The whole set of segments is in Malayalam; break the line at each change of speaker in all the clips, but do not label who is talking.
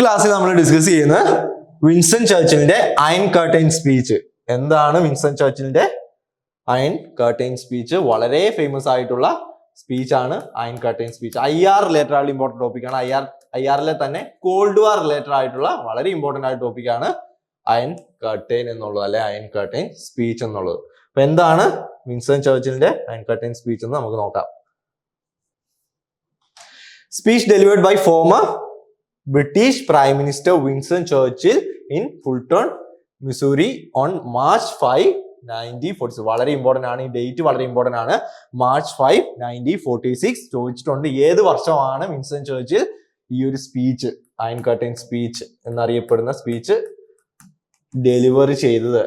ക്ലാസ്സിൽ നമ്മൾ ഡിസ്കസ് ചെയ്യുന്നത് വിൻസൺ ചർച്ചിലിന്റെ അയൺ കർട്ടൈൻ സ്പീച്ച് എന്താണ് വിൻസൺ ചർച്ചിലിന്റെ അയൺ കർട്ടൈൻ സ്പീച്ച് വളരെ ഫേമസ് ആയിട്ടുള്ള സ്പീച്ച് ആണ് iron curtain speech I R related ആയിട്ടുള്ള ഇമ്പോർട്ടന്റ് ടോപ്പിക് ആണ്. ഐ ആർ ഐ ആറിലെ തന്നെ കോൾഡ് വാർ റിലേറ്റഡ് ആയിട്ടുള്ള വളരെ ഇമ്പോർട്ടന്റ് ആയ ടോപ്പിക് ആണ് അയൺ കർട്ടൈൻ എന്നുള്ളത് അല്ലെ? അയൺ കർട്ടൈൻ സ്പീച്ച് എന്നുള്ളത്. അപ്പൊ എന്താണ് വിൻസൺ ചർച്ചിലിന്റെ അയൺ കർട്ടൈൻ സ്പീച്ച് എന്ന് നമുക്ക് നോക്കാം. Speech delivered by former British prime minister Winston Churchill in Fulton Missouri on March five nineteen forty six വളരെ ഇമ്പോർട്ടന്റ് ആണ്. ഈ ഡേറ്റ് വളരെ ഇമ്പോർട്ടന്റ് ആണ്. March five nineteen forty six ചോദിച്ചിട്ടുണ്ട് ഏത് വർഷമാണ് വിൻസൺ ചേർച്ചിൽ ഈ ഒരു സ്പീച്ച് അയൺ കർട്ടൈൻ സ്പീച്ച് എന്നറിയപ്പെടുന്ന സ്പീച്ച് ഡെലിവറി ചെയ്തത്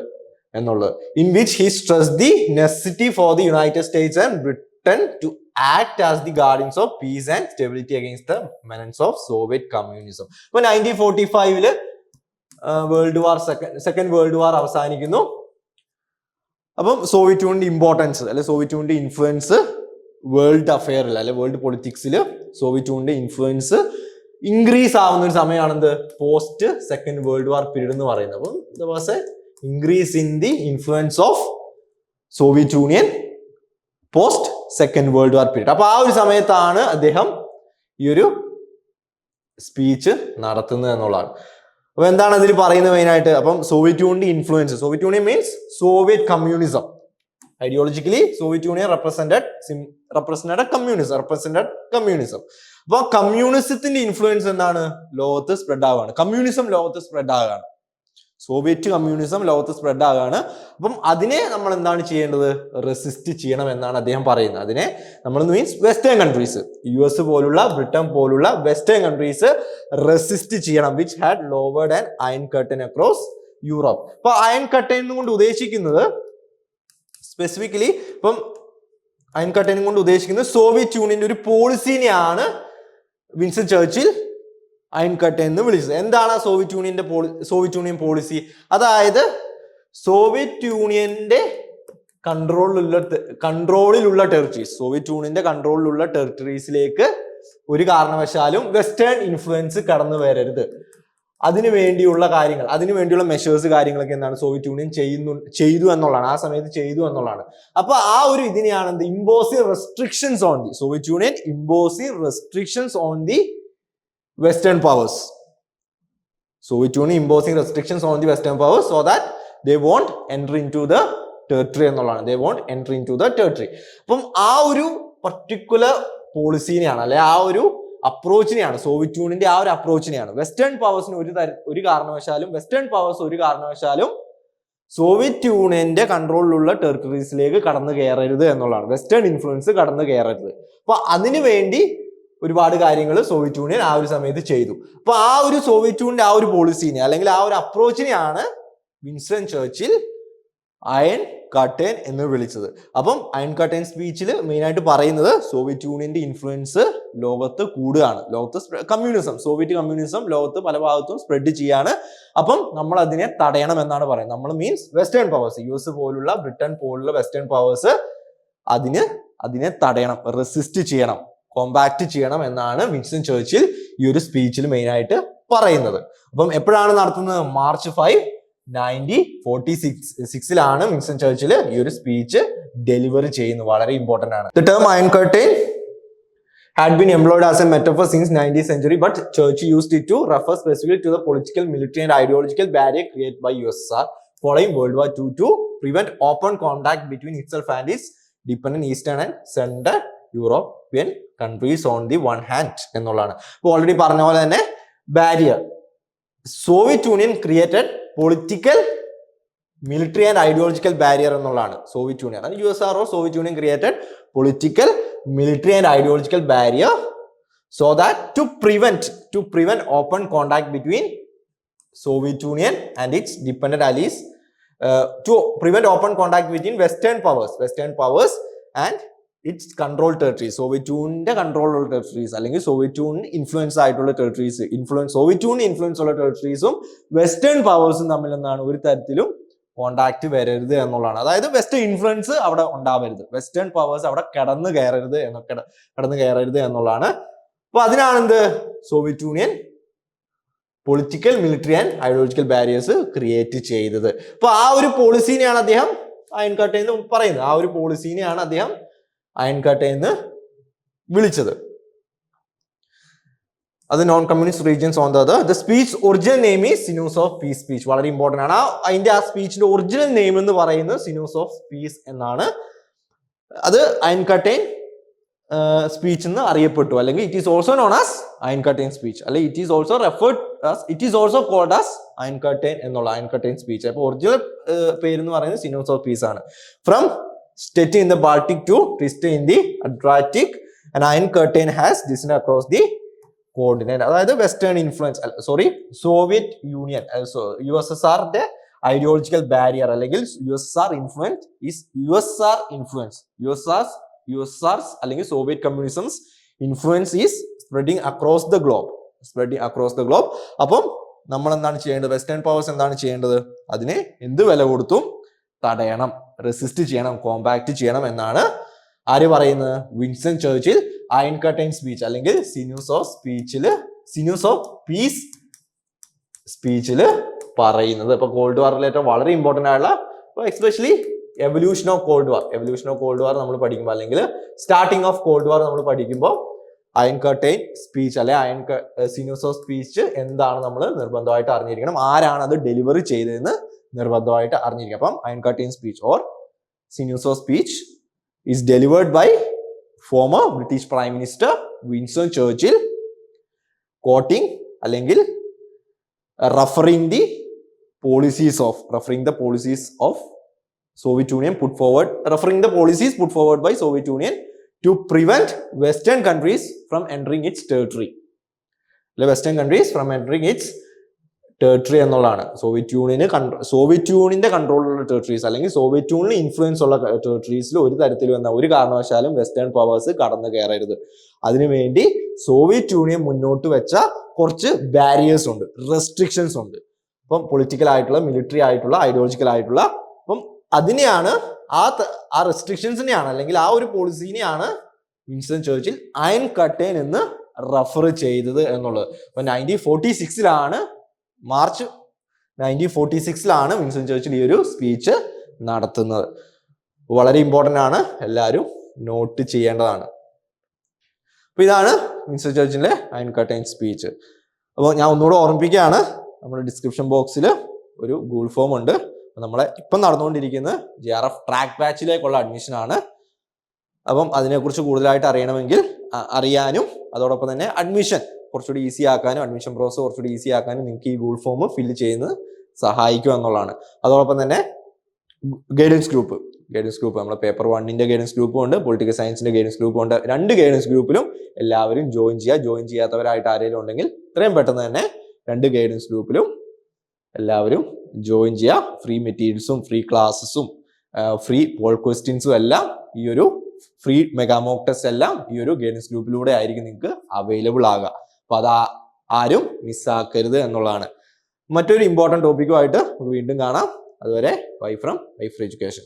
എന്നുള്ളത്. In which he stress the necessity for the United States and Britain to act as the guardians of peace and stability against the menace of Soviet communism അപ്പൊ നയന്റീൻ ഫോർട്ടി ഫൈവിൽ world war second second world war അവസാനിക്കുന്നു. അപ്പം സോവിയറ്റ് യൂണിയന്റെ ഇമ്പോർട്ടൻസ് അല്ലെ സോവിയറ്റ് യൂണിയന്റെ ഇൻഫ്ലുവൻസ് വേൾഡ് അഫെയറിൽ അല്ലെ വേൾഡ് പൊളിറ്റിക്സിൽ സോവിയറ്റ് യൂണിയന്റെ ഇൻഫ്ലുവൻസ് ഇൻക്രീസ് ആവുന്ന ഒരു സമയമാണെന്ത്? Post second world war period എന്ന് പറയുന്നത്. അപ്പം there was a increase in the influence of Soviet Union post second world war period അപ്പൊ ആ ഒരു സമയത്താണ് അദ്ദേഹം ഈ ഒരു സ്പീച്ച് നടത്തുന്നത് എന്നുള്ളതാണ്. അപ്പൊ എന്താണ് അതിൽ പറയുന്നത് മെയിൻ ആയിട്ട്? അപ്പം സോവിയറ്റ് യൂണിയന്റെ influence Soviet Union means Soviet communism ideologically Soviet Union represented represented communism represented communism അപ്പൊ കമ്മ്യൂണിസത്തിന്റെ ഇൻഫ്ലുവൻസ് എന്താണ്? ലോകത്ത് സ്പ്രെഡ് ആവുകയാണ്. കമ്മ്യൂണിസം ലോകത്ത് സ്പ്രെഡ് ആവുകയാണ്. സോവിയറ്റ് കമ്മ്യൂണിസം ലോകത്ത് സ്പ്രെഡ് ആവുകയാണ് അപ്പം അതിനെ നമ്മൾ എന്താണ് ചെയ്യേണ്ടത്? റെസിസ്റ്റ് ചെയ്യണം എന്നാണ് അദ്ദേഹം പറയുന്നത്. അതിനെ നമ്മൾ means western countries U S പോലുള്ള ബ്രിട്ടൻ പോലുള്ള വെസ്റ്റേൺ കൺട്രീസ് റെസിസ്റ്റ് ചെയ്യണം which had lowered and iron curtain across Europe അപ്പൊ അയൺ കർട്ടൻ കൊണ്ട് ഉദ്ദേശിക്കുന്നത് സ്പെസിഫിക്കലി ഇപ്പം അയൺ കർട്ടൻ കൊണ്ട് ഉദ്ദേശിക്കുന്നത് സോവിയറ്റ് യൂണിയന്റെ ഒരു പോളിസിനെയാണ് വിൻസൺ ചർച്ചിൽ അയൺ കട്ട് എന്ന് വിളിച്ചത്. എന്താണ് സോവിയറ്റ് യൂണിയന്റെ പോളി സോവിയറ്റ് യൂണിയൻ പോളിസി അതായത് സോവിയറ്റ് യൂണിയന്റെ കൺട്രോളിലുള്ള കൺട്രോളിലുള്ള ടെറിട്ടറീസ് സോവിയറ്റ് യൂണിയന്റെ കൺട്രോളിലുള്ള ടെറിട്ടറീസിലേക്ക് ഒരു കാരണവശാലും വെസ്റ്റേൺ ഇൻഫ്ലുവൻസ് കടന്നു വരരുത്. അതിനു വേണ്ടിയുള്ള കാര്യങ്ങൾ അതിനു വേണ്ടിയുള്ള മെഷേഴ്സ് കാര്യങ്ങളൊക്കെ എന്താണ് സോവിയറ്റ് യൂണിയൻ ചെയ്യുന്നു ചെയ്തു എന്നുള്ളതാണ്. ആ സമയത്ത് ചെയ്തു എന്നുള്ളതാണ്. അപ്പൊ ആ ഒരു ഇതിനെയാണ് എന്ത്? Imposing restrictions on the Soviet Union imposing restrictions on the powers Soviet Union imposing restrictions on the western powers so that they won't entry in to the territory എന്നുള്ളതാണ്. They won't entry in to the territory അപ്പം ആ ഒരു പർട്ടിക്കുലർ പോളിസിനെയാണ് അല്ലെ ആ ഒരു അപ്രോച്ചിനെയാണ് സോവിയറ്റ് യൂണിയന്റെ ആ ഒരു അപ്രോച്ചിനെയാണ് വെസ്റ്റേൺ പവേഴ്സിന് ഒരു തര ഒരു കാരണവശാലും വെസ്റ്റേൺ പവേഴ്സ് ഒരു കാരണവശാലും സോവിയറ്റ് യൂണിയന്റെ കൺട്രോളിലുള്ള ടെറിട്ടറീസിലേക്ക് കടന്നു കയറരുത് എന്നുള്ളതാണ്. വെസ്റ്റേൺ ഇൻഫ്ലുവൻസ് കടന്നു കയറരുത്. അപ്പൊ അതിനു വേണ്ടി ഒരുപാട് കാര്യങ്ങൾ സോവിയറ്റ് യൂണിയൻ ആ ഒരു സമയത്ത് ചെയ്തു. അപ്പൊ ആ ഒരു സോവിയറ്റ് യൂണിയന്റെ ആ ഒരു പോളിസീനെ അല്ലെങ്കിൽ ആ ഒരു അപ്രോച്ചിനെയാണ് വിൻസ്റ്റൺ ചർച്ചിൽ അയൺ കട്ടേൻ എന്ന് വിളിച്ചത്. അപ്പം അയൺ കട്ടേൻ സ്പീച്ചിൽ മെയിൻ ആയിട്ട് പറയുന്നത് സോവിയറ്റ് യൂണിയന്റെ ഇൻഫ്ലുവൻസ് ലോകത്ത് കൂടുകയാണ്. ലോകത്ത് കമ്മ്യൂണിസം സോവിയറ്റ് കമ്മ്യൂണിസം ലോകത്ത് പല ഭാഗത്തും സ്പ്രെഡ് ചെയ്യാണ്. അപ്പം നമ്മൾ അതിനെ തടയണം എന്നാണ് പറയുന്നത്. നമ്മൾ means western powers U S പോലുള്ള ബ്രിട്ടൻ പോലുള്ള വെസ്റ്റേൺ പവേഴ്സ് അതിന് അതിനെ തടയണം റെസിസ്റ്റ് ചെയ്യണം. കോമ്പാക്ട് ചെയ്യണം എന്നാണ് വിൻസ്റ്റൺ ചേർച്ചിൽ ഈ ഒരു സ്പീച്ചിൽ മെയിൻ ആയിട്ട് പറയുന്നത് അപ്പം എപ്പോഴാണ് നടത്തുന്നത് March five ninety forty six സിക്സിലാണ് Winston Churchill ഈ ഒരു സ്പീച്ച് ഡെലിവർ ചെയ്യുന്നത് വളരെ ഇമ്പോർട്ടന്റ് ആണ് the term iron curtain had been employed as a metaphor since 19th century, but Church used it to refer specifically to the political, military, and ideological barrier created by USSR following World War II to prevent open contact between itself and its dependent Eastern and Central European countries on the one hand എന്നുള്ളതാണ് ഇപ്പോൾ ഓൾറെഡി പറഞ്ഞ പോലെ തന്നെ barrier Soviet Union created political military and ideological barrier എന്നുള്ളതാണ് സോവിയറ്റ് യൂണിയൻ അത് U S R or Soviet Union created political and ideological barrier so that to prevent to prevent open contact between soviet union and its dependent allies uh, to prevent open contact between western powers western powers and its control territories Soviet യൂണിന്റെ control ഉള്ള ടെറിട്ടറീസ് അല്ലെങ്കിൽ സോവിയറ്റ് യൂണിയൻ ഇൻഫ്ലുവൻസ് ആയിട്ടുള്ള territories influence Soviet Union influence ഉള്ള ടെറിട്ടറീസും വെസ്റ്റേൺ പവേഴ്സും തമ്മിൽ എന്താണ് ഒരു തരത്തിലും കോണ്ടാക്ട് വരരുത് എന്നുള്ളതാണ്. അതായത് വെസ്റ്റേൺ ഇൻഫ്ലുവൻസ് അവിടെ ഉണ്ടാവരുത്. വെസ്റ്റേൺ പവേഴ്സ് അവിടെ കടന്നു കയറരുത് എന്നൊക്കെ കടന്നു കയറരുത് എന്നുള്ളതാണ്. അപ്പൊ അതിനാണെന്ത്? Soviet Union political military and ideological barriers create ചെയ്തത്. അപ്പൊ ആ ഒരു പോളിസീനെയാണ് അദ്ദേഹം അയൺ കട്ട നിന്ന് പറയുന്നത്. ആ ഒരു പോളിസീനെയാണ് അദ്ദേഹം അയൺ കട്ട എന്ന് വിളിച്ചത്. അത് non communist regions on the the speech original name ഈ സിനൂസ് ഓഫ് പീസ് സ്പീച്ച് വളരെ ഇമ്പോർട്ടന്റ് ആണ്. ആ അതിന്റെ ആ സ്പീച്ചിന്റെ ഒറിജിനൽ നെയിം എന്ന് പറയുന്നത് സിനൂസ് ഓഫ് പീസ് എന്നാണ്. അത് അയൻകട്ടൈൻ സ്പീച്ച് എന്ന് അറിയപ്പെട്ടു. അല്ലെങ്കിൽ it is also known as iron curtain speech അല്ലെങ്കിൽ it is also referred as it is also called as iron curtain എന്നുള്ള അയൻകട്ടൈൻ സ്പീച്ച് അപ്പോൾ ഒറിജിനൽ പേര് എന്ന് പറയുന്നത് സിനൂസ് ഓഫ് പീസ് ആണ്. From Stettin in the Baltic to Trieste in the Adriatic and iron curtain has descended across the coordinate അതായത് western influence sorry Soviet Union U S S ആറിന്റെ ഐഡിയോളജിക്കൽ ബാരിയർ അല്ലെങ്കിൽ U S R influence is U S R influence U S R U S R അല്ലെങ്കിൽ Soviet communism's influence is spreading across the globe spreading across the globe അപ്പം നമ്മൾ എന്താണ് ചെയ്യേണ്ടത്? വെസ്റ്റേൺ പവേഴ്സ് എന്താണ് ചെയ്യേണ്ടത്? അതിനെ എന്ത് വില കൊടുത്തും തടയണം റെസിസ്റ്റ് ചെയ്യണം കോമ്പാക്ട് ചെയ്യണം എന്നാണ് ആര് പറയുന്നത്? Winston Churchill iron curtain speech അല്ലെങ്കിൽ സിന്യൂസ് ഓഫ് സ്പീച്ചിൽ സിന്യൂസ് ഓഫ് പീസ് സ്പീച്ചിൽ പറയുന്നത്. ഇപ്പൊ കോൾഡ് വാർ റിലേറ്റഡ് വളരെ ഇമ്പോർട്ടന്റ് ആയിട്ടുള്ള especially evolution of cold war evolution of cold war നമ്മൾ പഠിക്കുമ്പോൾ അല്ലെങ്കിൽ സ്റ്റാർട്ടിങ് ഓഫ് കോൾഡ് വാർ നമ്മൾ പഠിക്കുമ്പോൾ അയൺ കട്ടൈൻ സ്പീച്ച് അല്ലെ അയൺ സിന്യൂസ് ഓഫ് സ്പീച്ച് എന്താണ് നമ്മൾ നിർബന്ധമായിട്ട് അറിഞ്ഞിരിക്കണം. ആരാണ് അത് ഡെലിവറി ചെയ്തതെന്ന് നിർബന്ധമായിട്ട് അറിഞ്ഞിരിക്കുക. അപ്പം iron curtain speech or sinews of speech is delivered by former British prime minister Winston Churchill quoting അല്ലെങ്കിൽ referring the policies of referring the policies of Soviet Union put forward referring the policies put forward by Soviet Union to prevent western countries from entering its territory അല്ലെ western countries from entering its territory എന്നുള്ളതാണ്. സോവിയറ്റ് യൂണിയന് കൺട്രോ സോവിയറ്റ് യൂണിയന്റെ കൺട്രോളിലുള്ള ടെറിട്ടറീസ് അല്ലെങ്കിൽ സോവിയറ്റ് യൂണിയൻ ഇൻഫ്ലുവൻസ് ഉള്ള ടെറിട്ടറീസിൽ ഒരു തരത്തിലും എന്ന ഒരു കാരണവശാലും വെസ്റ്റേൺ പവേഴ്സ് കടന്നു കയറരുത് അതിനുവേണ്ടി സോവിയറ്റ് യൂണിയൻ മുന്നോട്ട് വെച്ച കുറച്ച് ബാരിയേഴ്സ് ഉണ്ട് റെസ്ട്രിക്ഷൻസ് ഉണ്ട്. ഇപ്പം പൊളിറ്റിക്കൽ ആയിട്ടുള്ള മിലിറ്ററി ആയിട്ടുള്ള ഐഡിയോളജിക്കൽ ആയിട്ടുള്ള അപ്പം അതിനെയാണ് ആ ആ റെസ്ട്രിക്ഷൻസിനെയാണ് അല്ലെങ്കിൽ ആ ഒരു പോളിസീനെയാണ് വിൻസ്റ്റൺ ചേർച്ചിൽ അയൺ കട്ടേൻ എന്ന് റഫർ ചെയ്തത് എന്നുള്ളത്. അപ്പൊ നയന്റീൻ ഫോർട്ടി സിക്സിലാണ് മാർച്ച് നയന്റീൻ ഫോർട്ടി സിക്സിലാണ് വിൻസ്റ്റൺ ചേർച്ചിൽ ഈ ഒരു സ്പീച്ച് നടത്തുന്നത്. വളരെ ഇമ്പോർട്ടന്റ് ആണ്. എല്ലാവരും നോട്ട് ചെയ്യേണ്ടതാണ്. അപ്പോൾ ഇതാണ് വിൻസ്റ്റൺ ചേർച്ചിലെ അയൺ കട്ടൈൻ സ്പീച്ച് അപ്പോൾ ഞാൻ ഒന്നുകൂടെ ഓർമ്മിപ്പിക്കുകയാണ്. നമ്മുടെ ഡിസ്ക്രിപ്ഷൻ ബോക്സിൽ ഒരു ഗൂഗിൾ ഫോം ഉണ്ട്. നമ്മളെ ഇപ്പം നടന്നുകൊണ്ടിരിക്കുന്ന ജെ ആർ എഫ് ട്രാക്ക് ബാച്ചിലേക്കുള്ള അഡ്മിഷൻ ആണ്. അപ്പം അതിനെക്കുറിച്ച് കൂടുതലായിട്ട് അറിയണമെങ്കിൽ അറിയാനും അതോടൊപ്പം തന്നെ അഡ്മിഷൻ കുറച്ചുകൂടി ഈസി ആക്കാനും അഡ്മിഷൻ പ്രോസസ് കുറച്ചുകൂടി ഈസി ആക്കാനും നിങ്ങൾക്ക് ഈ ഗൂഗിൾ ഫോം ഫില്ല് ചെയ്യുന്നത് സഹായിക്കും എന്നുള്ളതാണ്. അതോടൊപ്പം തന്നെ ഗൈഡൻസ് ഗ്രൂപ്പ് ഗൈഡൻസ് ഗ്രൂപ്പ് നമ്മുടെ പേപ്പർ വണ്ണിന്റെ ഗൈഡൻസ് ഗ്രൂപ്പും ഉണ്ട് പൊളിറ്റിക്കൽ സയൻസിന്റെ ഗൈഡൻസ് ഗ്രൂപ്പും ഉണ്ട്. രണ്ട് ഗൈഡൻസ് ഗ്രൂപ്പിലും എല്ലാവരും ജോയിൻ ചെയ്യുക. ജോയിൻ ചെയ്യാത്തവരായിട്ട് ആരെങ്കിലും ഉണ്ടെങ്കിൽ ഇത്രയും പെട്ടെന്ന് തന്നെ രണ്ട് ഗൈഡൻസ് ഗ്രൂപ്പിലും എല്ലാവരും ജോയിൻ ചെയ്യുക. ഫ്രീ മെറ്റീരിയൽസും ഫ്രീ ക്ലാസ്സസും ഫ്രീ പോൾ ക്വസ്റ്റ്യൻസും എല്ലാം ഈ ഒരു ഫ്രീ മെഗാമോക്ക് ടെസ്റ്റ് എല്ലാം ഈ ഒരു ഗൈഡൻസ് ഗ്രൂപ്പിലൂടെ ആയിരിക്കും നിങ്ങൾക്ക് അവൈലബിൾ ആകുക. അപ്പൊ അത് ആരും മിസ്സാക്കരുത് എന്നുള്ളതാണ്. മറ്റൊരു ഇമ്പോർട്ടന്റ് ടോപ്പിക്കുമായിട്ട് വീണ്ടും കാണാം. അതുവരെ bye from bye from education